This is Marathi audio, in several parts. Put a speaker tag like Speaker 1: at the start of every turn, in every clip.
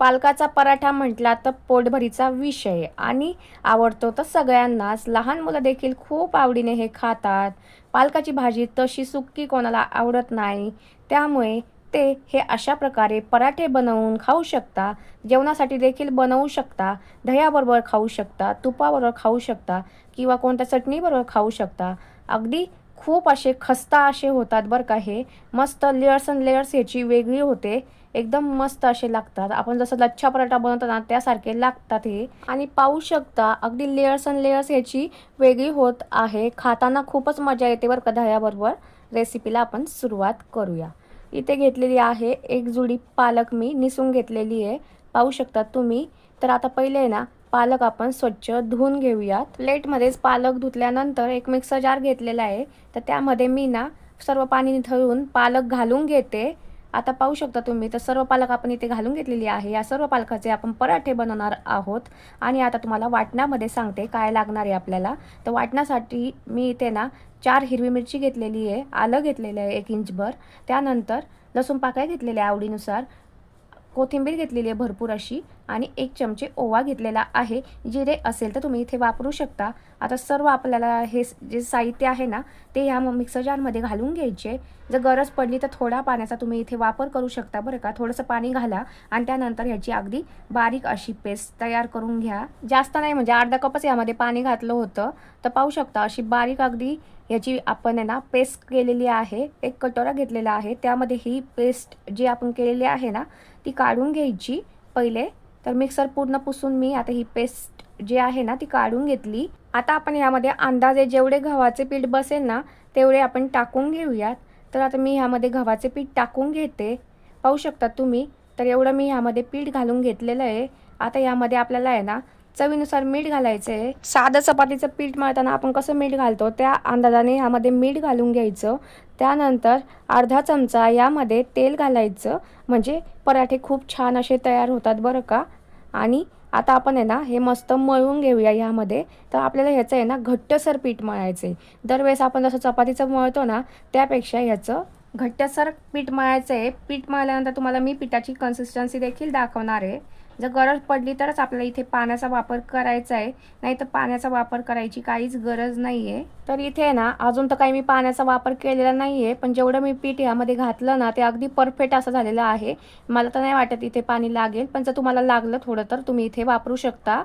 Speaker 1: पालकाचा पराठा म्हटला तर पोटभरीचा विषय आणि आवडतो तर सगळ्यांनाच. लहान मुलं देखील खूप आवडीने हे खातात. पालकाची भाजी तशी सुक्की कोणाला आवडत नाही. त्यामुळे ते हे अशा प्रकारे पराठे बनवून खाऊ शकता. जेवणासाठी देखील बनवू शकता. दह्याबरोबर खाऊ शकता तुपाबरोबर खाऊ शकता किंवा कोणत्या चटणीबरोबर खाऊ शकता. अगदी खूप असे खस्ता असे होतात बरं का हे. मस्त लेयर्स अँड लेयर्स ह्याची वेगळी होते. एकदम मस्त असे लागतात. आपण जसं लच्छा पराठा बनवतो ना त्यासारखे लागतात हे. आणि पाहू शकता अगदी लेयर्स अँड लेयर्स ह्याची वेगळी होत आहे. खाताना खूपच मजा येते बरं का दह्याबरोबर. रेसिपीला आपण सुरुवात करूया. इथे घेतलेली आहे एक जुडी पालक मी निसून घेतलेली आहे. पाहू शकता तुम्ही. तर आता पहिले आहे ना पालक आपण स्वच्छ धुवून घेऊयात. प्लेटमध्येच पालक धुतल्यानंतर एक मिक्सर जार घेतलेला आहे. तर त्यामध्ये मी ना सर्व पाणी निथळून पालक घालून घेते. आता पाहू शकता तुम्ही तर सर्व पालक आपण इथे घालून घेतलेली आहे. या सर्व पालकाचे आपण पराठे बनवणार आहोत. आणि आता तुम्हाला वाटणामध्ये सांगते काय लागणार आहे आपल्याला. तर वाटण्यासाठी मी इथे ना चार हिरवी मिरची घेतलेली आहे. आलं घेतलेलं आहे एक इंचभर. त्यानंतर लसूण पाकळ्या घेतलेल्या आहे आवडीनुसार. कोथिंबीर घेतलेली आहे भरपूर अशी आणि एक चमचे ओवा घेतलेला आहे. जिरे असेल तर तुम्ही इथे वापरू शकता. आता सर्व आपल्याला हे जे साहित्य आहे ना ते ह्या मिक्सर जारमध्ये घालून घ्यायचे. जर गरज पडली तर थोडा पाण्याचा तुम्ही इथे वापर करू शकता बरं का. थोडंसं पाणी घाला आणि त्यानंतर ह्याची अगदी बारीक अशी पेस्ट तयार करून घ्या. जास्त नाही म्हणजे अर्धा कपच यामध्ये पाणी घातलं होतं. तर पाहू शकता अशी बारीक अगदी ह्याची आपण आहे ना पेस्ट केलेली आहे एक कटोरा घेतलेला आहे. त्यामध्ये ही पेस्ट जी आपण केलेली आहे ना ती काढून घ्यायची पहिले. तर मिक्सर पूर्ण पुसून मी आता ही पेस्ट जी आहे ना ती काढून घेतली. आता आपण यामध्ये अंदाजे जेवढे गव्हाचे पीठ बसेल ना तेवढे आपण टाकून घेऊयात. तर आता मी ह्यामध्ये गव्हाचे पीठ टाकून घेते. पाहू शकता तुम्ही? तर एवढं मी ह्यामध्ये पीठ घालून घेतलेलं आहे. आता यामध्ये आपल्याला आहे ना चवीनुसार मीठ घालायचं. आहे साधं चपातीचं पीठ मळताना आपण कसं मीठ घालतो? त्या अंदाजाने ह्यामध्ये मीठ घालून घ्यायचं. त्यानंतर अर्धा चमचा यामध्ये तेल घालायचं. म्हणजे पराठे खूप छान असे तयार होतात बरं का? आणि आता आपण आहे ना हे मस्त मळून घेऊया ह्यामध्ये तर आपल्याला ह्याचं आहे ना घट्टसर पीठ मळायचं आहे दरवेळेस आपण जसं चपातीचं मळतो ना त्यापेक्षा ह्याचं घट्टसर पीठ मळायचं आहे. पीठ मळल्यानंतर तुम्हाला मी पिठाची कन्सिस्टन्सी देखील दाखवणार आहे. जर गरज पडली तरच आपल्याला इथे पाण्याचा वापर करायचा आहे. नाही तर पाण्याचा वापर करायची काहीच गरज नाही आहे तर इथे आहे ना अजून तर काही मी पाण्याचा वापर केलेला नाही आहे पण जेवढं मी पीठ यामध्ये घातलं ना ते अगदी परफेक्ट असं झालेलं आहे. मला तर नाही वाटत इथे पाणी लागेल पण जर तुम्हाला लागलं थोडं तर तुम्ही इथे वापरू शकता.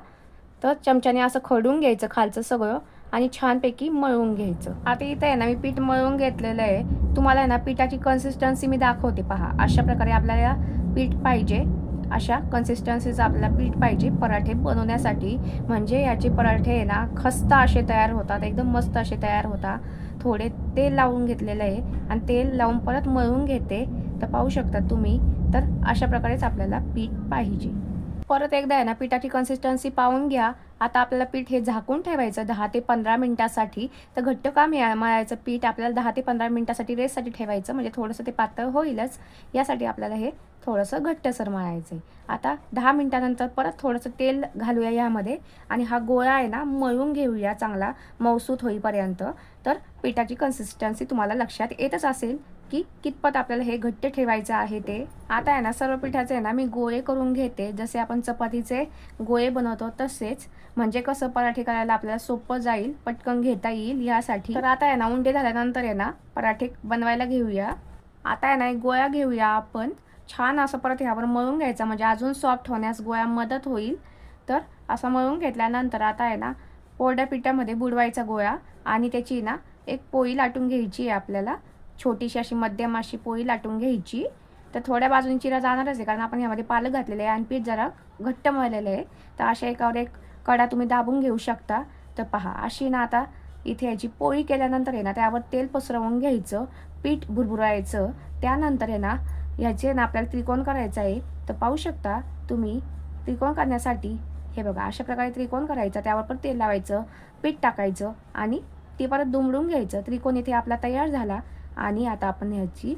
Speaker 1: तर चमच्याने असं खडून घ्यायचं खालचं सगळं आणि छानपैकी मळून घ्यायचं. आता इथे आहे ना मी पीठ मळून घेतलेलं आहे. तुम्हाला आहे ना पिठाची कन्सिस्टन्सी मी दाखवते पहा. अशा प्रकारे आपल्याला पीठ पाहिजे. अशा कन्सिस्टन्सीचं आपल्याला पीठ पाहिजे. पराठे बनवण्यासाठी. म्हणजे याचे पराठे आहे ना खस्ता असे तयार होतात. एकदम मस्त असे तयार होतात. थोडे तेल लावून घेतलेलं आहे. आणि तेल लावून परत मळून घेते. तर पाहू शकता तुम्ही. तर अशा प्रकारेच आपल्याला पीठ पाहिजे. परत एकदा आहे ना पिठाची कन्सिस्टन्सी पाहून घ्या. आता आपल्याला पीठ हे झाकून ठेवायचं दहा ते पंधरा मिनटासाठी. तर घट्ट का मिळा मळायचं पीठ आपल्याला दहा ते पंधरा मिनटासाठी रेससाठी ठेवायचं म्हणजे थोडंसं ते पातळ होईलच. यासाठी आपल्याला हे थोडंसं घट्टसर मळायचं आहे आता दहा मिनटानंतर परत थोडंसं तेल घालूया यामध्ये. आणि हा गोळा आहे ना मळून घेऊया चांगला मौसूत होईपर्यंत. तर पिठाची कन्सिस्टन्सी तुम्हाला लक्षात येतच असेल. की कितपत आपल्याला हे घट्ट ठेवायचं आहे ते. आता आहे ना सर्व पिठाचे आहे ना मी गोळे करून घेते. जसे आपण चपातीचे गोळे बनवतो तसेच. म्हणजे कसं पराठे करायला आपल्याला सोपं जाईल पटकन घेता येईल यासाठी. तर आता आहे ना उंडे झाल्यानंतर आहे ना पराठे बनवायला घेऊया. आता आहे ना एक गोळा घेऊया आपण. छान असं परत ह्यावर मळून घ्यायचा. म्हणजे अजून सॉफ्ट होण्यास गोळ्या मदत होईल. तर असं मळून घेतल्यानंतर आता आहे ना कोरड्या पिठामध्ये बुडवायचा गोळा. आणि त्याची ना एक पोळी लाटून घ्यायची आहे आपल्याला. छोटीशी अशी मध्यम अशी पोळी लाटून घ्यायची. तर थोड्या बाजूने चिरा जाणारच आहे कारण आपण यामध्ये पालक घातलेले आहे आणि पीठ जरा घट्ट मळलेलं आहे. तर अशा एकावर एक कडा तुम्ही दाबून घेऊ शकता. तर पहा अशी ना आता इथे याची पोळी केल्यानंतर आहे ना त्यावर तेल पसरवून घ्यायचं पीठ भुरभुरायचं. त्यानंतर आहे ना ह्याचे ना आपल्याला त्रिकोण करायचं आहे. तर पाहू शकता तुम्ही त्रिकोण करण्यासाठी हे बघा अशा प्रकारे त्रिकोण करायचा त्यावर पण तेल लावायचं पीठ टाकायचं आणि ते परत दुमडून घ्यायचं. त्रिकोण इथे आपला तयार झाला आणि आता आपण ह्याची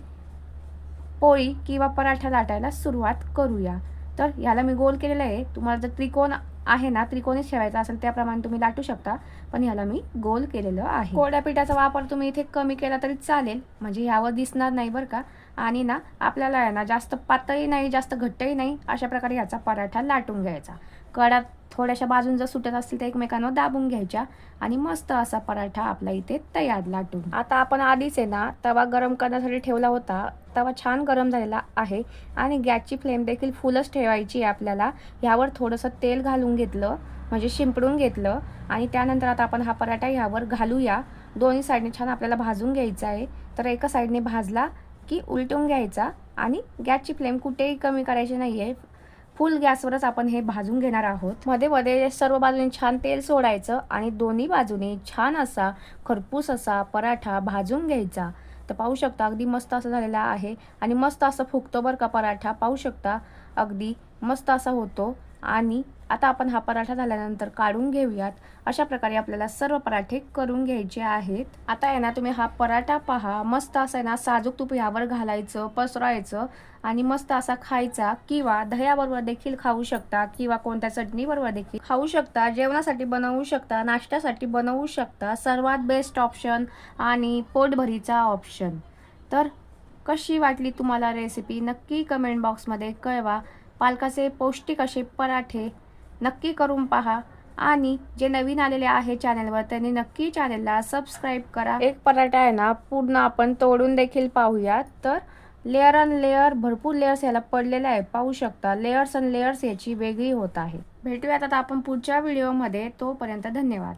Speaker 1: पोळी किंवा पराठा लाटायला सुरुवात करूया. तर ह्याला मी गोल केलेलं आहे. तुम्हाला जर त्रिकोण आहे ना त्रिकोणीच ठेवायचा असेल त्याप्रमाणे तुम्ही लाटू शकता. पण ह्याला मी गोल केलेलं आहे. कोड्या पिठाचा वापर तुम्ही इथे कमी केला तरी चालेल. म्हणजे ह्यावर दिसणार नाही बरं का. आणि ना आपल्याला आहे ना जास्त पातळी नाही जास्त घट्टही नाही अशा प्रकारे ह्याचा पराठा लाटून घ्यायचा. कडा थोड्याशा बाजून जर सुटत असतील तर एकमेकांवर दाबून घ्यायच्या आणि मस्त असा पराठा आपला इथे तयार लाटून. आता आपण आधीच आहे ना तवा गरम करण्यासाठी ठेवला होता. तवा छान गरम झालेला आहे आणि गॅसची फ्लेम देखील फुलच ठेवायची आहे आपल्याला. ह्यावर थोडंसं तेल घालून घेतलं म्हणजे शिंपडून घेतलं आणि त्यानंतर आता आपण हा पराठा ह्यावर घालूया. दोन्ही साईडने छान आपल्याला भाजून घ्यायचा आहे. तर एका साईडने भाजला की उलटून घ्यायचा आणि गॅसची फ्लेम कुठेही कमी करायची नाही आहे फुल गॅसवरच आपण हे भाजून घेणार आहोत. मध्ये मध्ये सर्व बाजूने छान तेल सोडायचं आणि दोन्ही बाजूने छान असा खरपूस असा पराठा भाजून घ्यायचा. तर पाहू शकता अगदी मस्त असं झालेला आहे. आणि मस्त असं फुगतो बरं का पराठा पाहू शकता. अगदी मस्त असा होतो. आणि आता आपण हा पराठा झाल्यानंतर काढून घेऊयात. अशा प्रकारे आपल्याला सर्व पराठे करून घ्यायचे आहेत. आता आहे ना तुम्ही हा पराठा पहा. मस्त असा आहे ना साजूक तूप ह्यावर घालायचं पसरायचं आणि मस्त असा खायचा किंवा दह्याबरोबर देखील खाऊ शकता किंवा कोणत्या चटणीबरोबर देखील खाऊ शकता जेवणासाठी बनवू शकता नाश्त्यासाठी बनवू शकता. सर्वात बेस्ट ऑप्शन आणि पोटभरीचा ऑप्शन तर कशी वाटली तुम्हाला रेसिपी नक्की कमेंट बॉक्समध्ये कळवा. पालकाचे पौष्टिक असे पराठे नक्की करून पहा. आणि जे नवीन आलेले आहे चॅनलवर त्यांनी नक्की चॅनलला सबस्क्राईब करा. एक पराठा आहे ना पूर्ण आपण तोडून देखील पाहूयात. तर लेअर अन लेअर भरपूर लेअर्स याला पडलेले आहे. पाहू शकता लेअर्स अन लेअर्स याची वेगळी होत आहे. भेटूयात आता आपण पुढच्या व्हिडिओमध्ये तोपर्यंत धन्यवाद.